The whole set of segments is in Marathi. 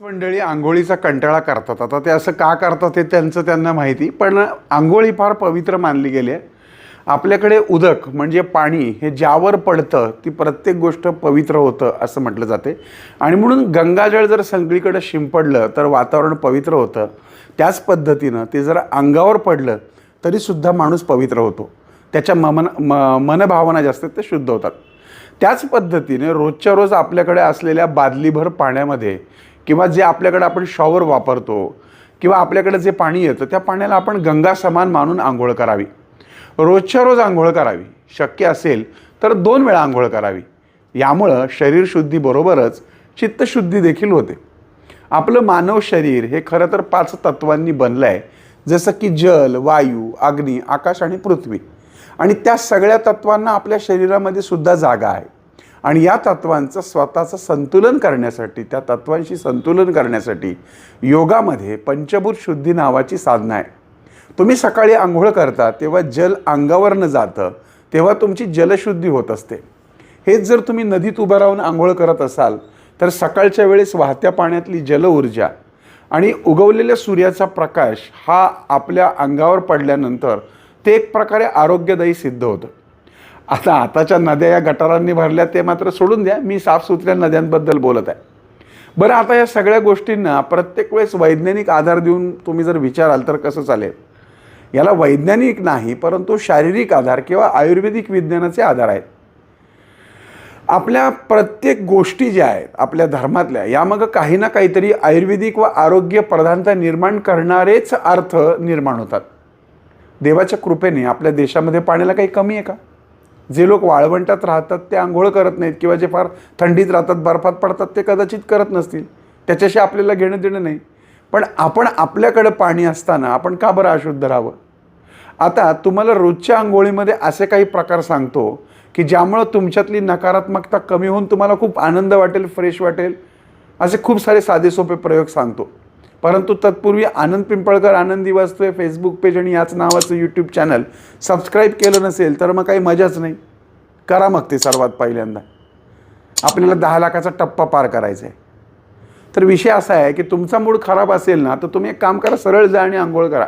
मंडळी आंघोळीचा कंटाळा करतात. आता ते असं का करतात हे त्यांचं त्यांना माहिती. पण आंघोळी फार पवित्र मानली गेली आहे. आपल्याकडे उदक म्हणजे पाणी हे ज्यावर पडतं ती प्रत्येक गोष्ट पवित्र होतं असं म्हटलं जाते. आणि म्हणून गंगाजळ जर सगळीकडे शिंपडलं तर वातावरण पवित्र होतं. त्याच पद्धतीनं ते जर अंगावर पडलं तरीसुद्धा माणूस पवित्र होतो. त्याच्या ममन म मनभावना जास्त आहेत, ते शुद्ध होतात. त्याच पद्धतीने रोजच्या रोज आपल्याकडे असलेल्या बादलीभर पाण्यामध्ये किंवा जे आपल्याकडे आपण शॉवर वापरतो किंवा आपल्याकडे जे पाणी येतं त्या पाण्याला आपण गंगा समान मानून आंघोळ करावी. रोजच्या रोज आंघोळ करावी. शक्य असेल तर दोन वेळा आंघोळ करावी. यामुळं शरीरशुद्धीबरोबरच चित्तशुद्धी देखील होते. आपलं मानव शरीर हे खरं तर पाच तत्वांनी बनलं आहे जसं की जल वायू अग्नी आकाश आणि पृथ्वी. आणि त्या सगळ्या तत्वांना आपल्या शरीरामध्ये सुद्धा जागा आहे. आणि या तत्वांचं स्वतःचं संतुलन करण्यासाठी त्या तत्वांशी संतुलन करण्यासाठी योगामध्ये पंचभूत शुद्धी नावाची साधना आहे. तुम्ही सकाळी आंघोळ करता तेव्हा जल अंगावरनं जातं तेव्हा तुमची जलशुद्धी होत असते. हेच जर तुम्ही नदीत उभं राहून आंघोळ करत असाल तर सकाळच्या वेळेस वाहत्या पाण्यातली जल ऊर्जा आणि उगवलेल्या सूर्याचा प्रकाश हा आपल्या अंगावर पडल्यानंतर ते एक प्रकारे आरोग्यदायी सिद्ध होतं. आता आताच्या नद्या या गटारांनी भरल्या ते मात्र सोडून द्या. मी साफसुथऱ्या नद्यांबद्दल बोलत आहे. बरं आता या सगळ्या गोष्टींना प्रत्येक वेळेस वैज्ञानिक आधार देऊन तुम्ही जर विचाराल तर कसं चालेल? याला वैज्ञानिक नाही परंतु शारीरिक आधार किंवा आयुर्वेदिक विज्ञानाचे आधार आहेत. आपल्या प्रत्येक गोष्टी ज्या आहेत आपल्या धर्मातल्या यामागं काही ना काहीतरी आयुर्वेदिक व आरोग्य प्रधानता निर्माण करणारेच अर्थ निर्माण होतात. देवाच्या कृपेने आपल्या देशामध्ये पाण्याला काही कमी आहे का? जे लोक वाळवंटात राहतात ते आंघोळ करत नाहीत किंवा जे फार थंडीत राहतात बर्फात पडतात ते कदाचित करत नसतील. त्याच्याशी आपल्याला घेणं देणं नाही. पण आपण आपल्याकडं पाणी असताना आपण का बरं अशुद्ध राहावं? आता तुम्हाला रोजच्या आंघोळीमध्ये असे काही प्रकार सांगतो की ज्यामुळं तुमच्यातली नकारात्मकता कमी होऊन तुम्हाला खूप आनंद वाटेल फ्रेश वाटेल. असे खूप सारे साधे सोपे प्रयोग सांगतो. परंतु तत्पूर्वी आनंद पिंपळकर आनंदी वाचतोय फेसबुक पेज आणि याच नावाचं यूट्यूब चॅनल सबस्क्राईब केलं नसेल तर मग काही मजाच नाही. करा मग ते सर्वात पहिल्यांदा. आपल्याला दहा लाखाचा टप्पा पार करायचा आहे. तर विषय असा आहे की तुमचा मूड खराब असेल ना तर तुम्ही एक काम करा सरळ जा आणि आंघोळ करा.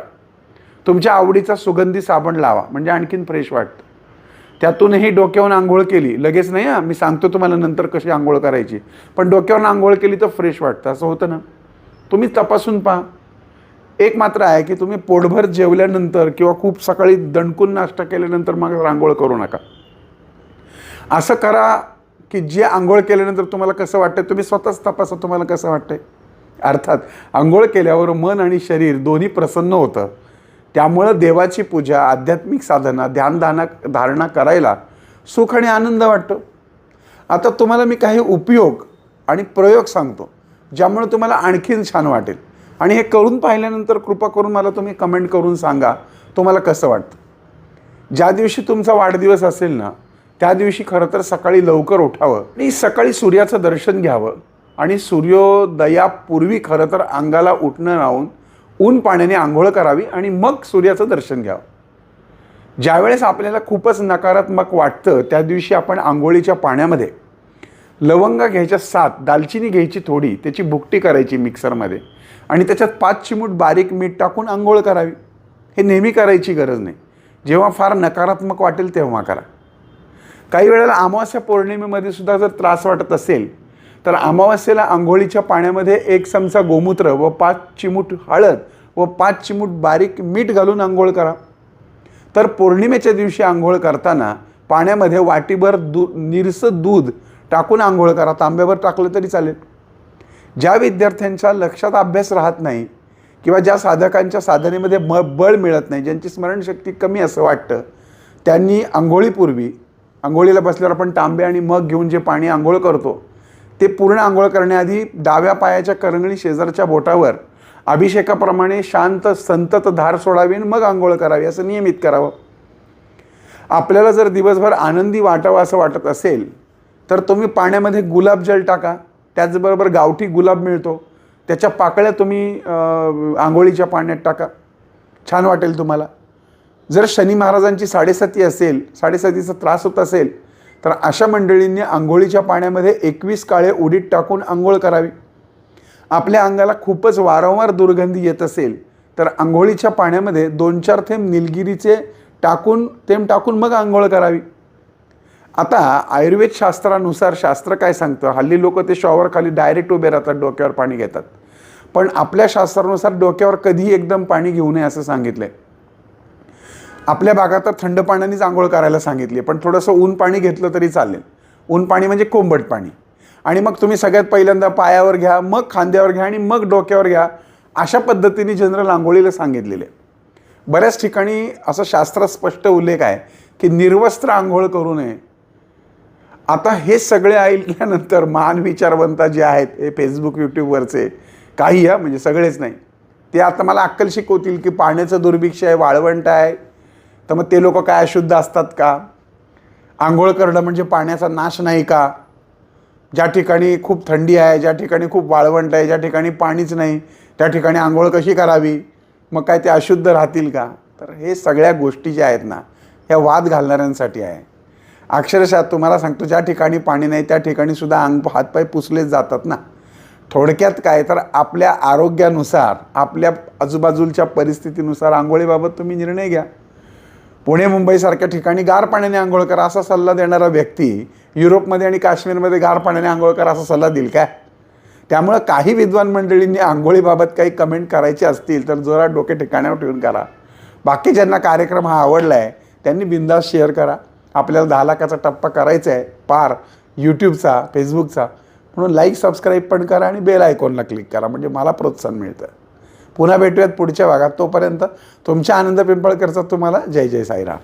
तुमच्या आवडीचा सुगंधी साबण लावा म्हणजे आणखीन फ्रेश वाटतं. त्यातूनही डोक्यावरून आंघोळ केली लगेच नाही हां मी सांगतो तुम्हाला नंतर कशी आंघोळ करायची. पण डोक्यावर आंघोळ केली तर फ्रेश वाटतं असं होतं ना? तुम्ही तपासून पहा. एक मात्र आहे की तुम्ही पोटभर जेवल्यानंतर किंवा खूप सकाळी दणकून नाश्ता केल्यानंतर मग रांगोळ करू नका. असं करा की जे आंघोळ केल्यानंतर तुम्हाला कसं वाटतं तुम्ही स्वतःच तपासा तुम्हाला कसं वाटतंय. अर्थात आंघोळ केल्यावर मन आणि शरीर दोन्ही प्रसन्न होतं. त्यामुळं देवाची पूजा आध्यात्मिक साधना ध्यानधाना धारणा करायला सुख आणि आनंद वाटतो. आता तुम्हाला मी काही उपयोग आणि प्रयोग सांगतो. ज्यामुळे तुम्हाला आणखीन छान वाटेल. आणि हे करून पाहिल्यानंतर कृपा करून मला तुम्ही कमेंट करून सांगा तुम्हाला कसं वाटतं? ज्या दिवशी तुमचा वाढदिवस असेल ना त्या दिवशी खरं तर सकाळी लवकर उठावं आणि सकाळी सूर्याचं दर्शन घ्यावं. आणि सूर्योदयापूर्वी खरं तर अंगाला उठणं लावून ऊन पाण्याने आंघोळ करावी आणि मग सूर्याचं दर्शन घ्यावं. ज्यावेळेस आपल्याला खूपच नकारात्मक वाटतं त्या दिवशी आपण आंघोळीच्या पाण्यामध्ये लवंगा घ्यायच्या सात दालचिनी घ्यायची थोडी त्याची भुकटी करायची मिक्सरमध्ये. आणि त्याच्यात पाच चिमूट बारीक मीठ टाकून आंघोळ करावी. हे नेहमी करायची गरज नाही. जेव्हा फार नकारात्मक वाटेल तेव्हा करा. काही वेळेला अमावस्या पौर्णिमेमध्ये सुद्धा जर त्रास वाटत असेल तर अमावस्येला आंघोळीच्या पाण्यामध्ये एक चमचा गोमूत्र व पाच चिमूट हळद व पाच चिमूट बारीक मीठ घालून आंघोळ करा. तर पौर्णिमेच्या दिवशी आंघोळ करताना पाण्यामध्ये वाटीभर दू निरसं दूध टाकून आंघोळ करा तांब्यावर टाकलं तरी चालेल. ज्या विद्यार्थ्यांच्या लक्षात अभ्यास राहत नाही किंवा ज्या साधकांच्या साधनेमध्ये म बळ मिळत नाही ज्यांची स्मरणशक्ती कमी असं वाटतं त्यांनी आंघोळीपूर्वी आंघोळीला बसल्यावर आपण तांबे आणि मग घेऊन जे पाणी आंघोळ करतो ते पूर्ण आंघोळ करण्याआधी डाव्या पायाच्या करंगळी शेजारच्या बोटावर अभिषेकाप्रमाणे शांत संतत धार सोडावी आणि मग आंघोळ करावी असं नियमित करावं. आपल्याला जर दिवसभर आनंदी वाटावं असं वाटत असेल तर तुम्ही पाण्यामध्ये गुलाबजल टाका. त्याचबरोबर गावठी गुलाब मिळतो. त्याच्या पाकळ्या तुम्ही आंघोळीच्या पाण्यात टाका. छान वाटेल तुम्हाला. जर शनी महाराजांची साडेसाती असेल साडेसातीचा त्रास होत असेल तर अशा मंडळींनी आंघोळीच्या पाण्यामध्ये एकवीस काळे उडीत टाकून आंघोळ करावी. आपल्या अंगाला खूपच वारंवार दुर्गंधी येत असेल तर आंघोळीच्या पाण्यामध्ये दोन चार थेंब निलगिरीचे टाकून थेंब टाकून मग आंघोळ करावी. आता आयुर्वेद शास्त्रानुसार शास्त्र काय सांगतं? हल्ली लोक ते शॉवर खाली डायरेक्ट उभे राहतात डोक्यावर पाणी घेतात. पण आपल्या शास्त्रानुसार डोक्यावर कधीही एकदम पाणी घेऊ नये असं सांगितलं आहे आपल्या भागात तर थंड पाण्यानेच आंघोळ करायला सांगितली पण थोडंसं ऊन पाणी घेतलं तरी चालेल. ऊन पाणी म्हणजे कोंबट पाणी. आणि मग तुम्ही सगळ्यात पहिल्यांदा पायावर घ्या मग खांद्यावर घ्या आणि मग डोक्यावर घ्या अशा पद्धतीने जनरल आंघोळीला सांगितलेले. बऱ्याच ठिकाणी असं शास्त्रात स्पष्ट उल्लेख आहे की निर्वस्त्र आंघोळ करू नये. आता हे सगळे ऐकल्यानंतर महान विचारवंत जे आहेत हे फेसबुक यूट्यूबवरचे काही हा म्हणजे सगळेच नाही. ते आता मला अक्कल शिकवतील की पाण्याचं दुर्भिक्ष आहे वाळवंट आहे. तर मग ते लोक काय अशुद्ध असतात का? आंघोळ करणं म्हणजे पाण्याचा नाश नाही का? ज्या ठिकाणी खूप थंडी आहे ज्या ठिकाणी खूप वाळवंट आहे ज्या ठिकाणी पाणीच नाही त्या ठिकाणी आंघोळ कशी करावी? मग काय ते अशुद्ध राहतील का? तर हे सगळ्या गोष्टी ज्या आहेत ना ह्या वाद घालणाऱ्यांसाठी आहे. अक्षरशः तुम्हाला सांगतो ज्या ठिकाणी पाणी नाही त्या ठिकाणी सुद्धा अंग हातपाय पुसलेच जातात ना. थोडक्यात काय तर आपल्या आरोग्यानुसार आपल्या आजूबाजूच्या परिस्थितीनुसार आंघोळीबाबत तुम्ही निर्णय घ्या. पुणे मुंबईसारख्या ठिकाणी गार पाण्याने आंघोळ करा असा सल्ला देणारा व्यक्ती युरोपमध्ये आणि काश्मीरमध्ये गार पाण्याने आंघोळ करा असा सल्ला देईल काय? त्यामुळं काही विद्वान मंडळींनी आंघोळीबाबत काही कमेंट करायचे असतील तर जोरात डोके ठिकाणावर ठेवून करा. बाकी ज्यांना कार्यक्रम हा आवडला आहे त्यांनी बिंदास शेअर करा. आपल्याला दहा लाखाचा टप्पा करायचा आहे पार यूट्यूबचा फेसबुकचा म्हणून लाईक सबस्क्राईब पण करा आणि बेल आयकॉनला क्लिक करा. म्हणजे मला प्रोत्साहन मिळतं. पुन्हा भेटूयात पुढच्या भागात. तोपर्यंत तुमच्या आनंद पिंपळकरचा तुम्हाला जय जय साईराम.